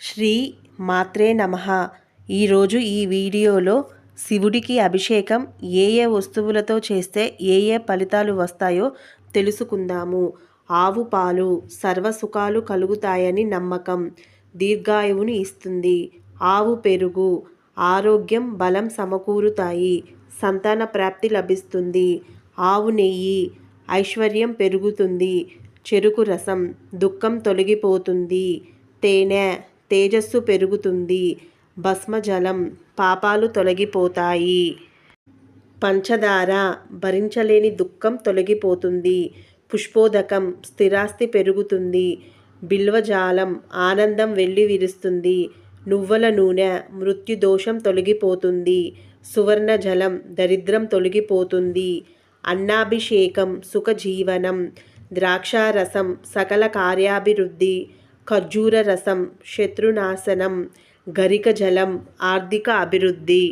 శ్రీ మాత్రే నమ. ఈరోజు ఈ వీడియోలో శివుడికి అభిషేకం ఏ ఏ వస్తువులతో చేస్తే ఏ ఏ ఫలితాలు వస్తాయో తెలుసుకుందాము. ఆవు పాలు సర్వసుఖాలు కలుగుతాయని నమ్మకం. దీర్ఘాయువుని ఇస్తుంది. ఆవు పెరుగు ఆరోగ్యం బలం సమకూరుతాయి. సంతాన ప్రాప్తి లభిస్తుంది. ఆవు నెయ్యి ఐశ్వర్యం పెరుగుతుంది. చెరుకు రసం దుఃఖం తొలగిపోతుంది. తేనె తేజస్సు పెరుగుతుంది. భస్మజలం పాపాలు తొలగిపోతాయి. పంచదార భరించలేని దుఃఖం తొలగిపోతుంది. పుష్పోదకం స్థిరాస్తి పెరుగుతుంది. బిల్వజాలం ఆనందం వెళ్ళి విరుస్తుంది. నువ్వుల నూనె మృత్యుదోషం తొలగిపోతుంది. సువర్ణ జలం దరిద్రం తొలగిపోతుంది. అన్నాభిషేకం సుఖజీవనం. ద్రాక్షారసం సకల కార్యాభివృద్ధి. ఖర్జూర రసం శత్రునాశనం గరిక జలం ఆర్థిక అభివృద్ధి.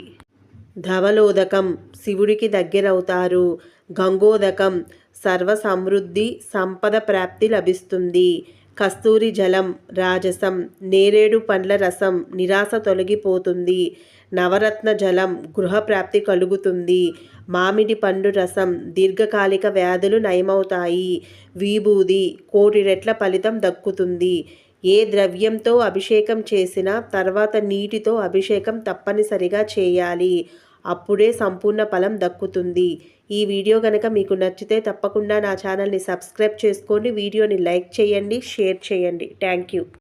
ధవలోదకం శివుడికి దగ్గరవుతారు. గంగోదకం సర్వ సమృద్ధి సంపద ప్రాప్తి లభిస్తుంది. కస్తూరి జలం రాజసం నేరేడు పండ్ల రసం నిరాశ తొలగిపోతుంది. నవరత్న జలం గృహప్రాప్తి కలుగుతుంది. మామిడి పండు రసం దీర్ఘకాలిక వ్యాధులు నయమవుతాయి. విభూది కోటి రెట్ల ఫలితం దక్కుతుంది. ఏ ద్రవ్యంతో అభిషేకం చేసినా తర్వాత నీటితో అభిషేకం తప్పనిసరిగా చేయాలి. అప్పుడే సంపూర్ణ ఫలం దక్కుతుంది. ఈ వీడియో కనుక మీకు నచ్చితే తప్పకుండా నా ఛానల్ని సబ్స్క్రైబ్ చేసుకోండి వీడియోని లైక్ చేయండి షేర్ చేయండి. Thank you.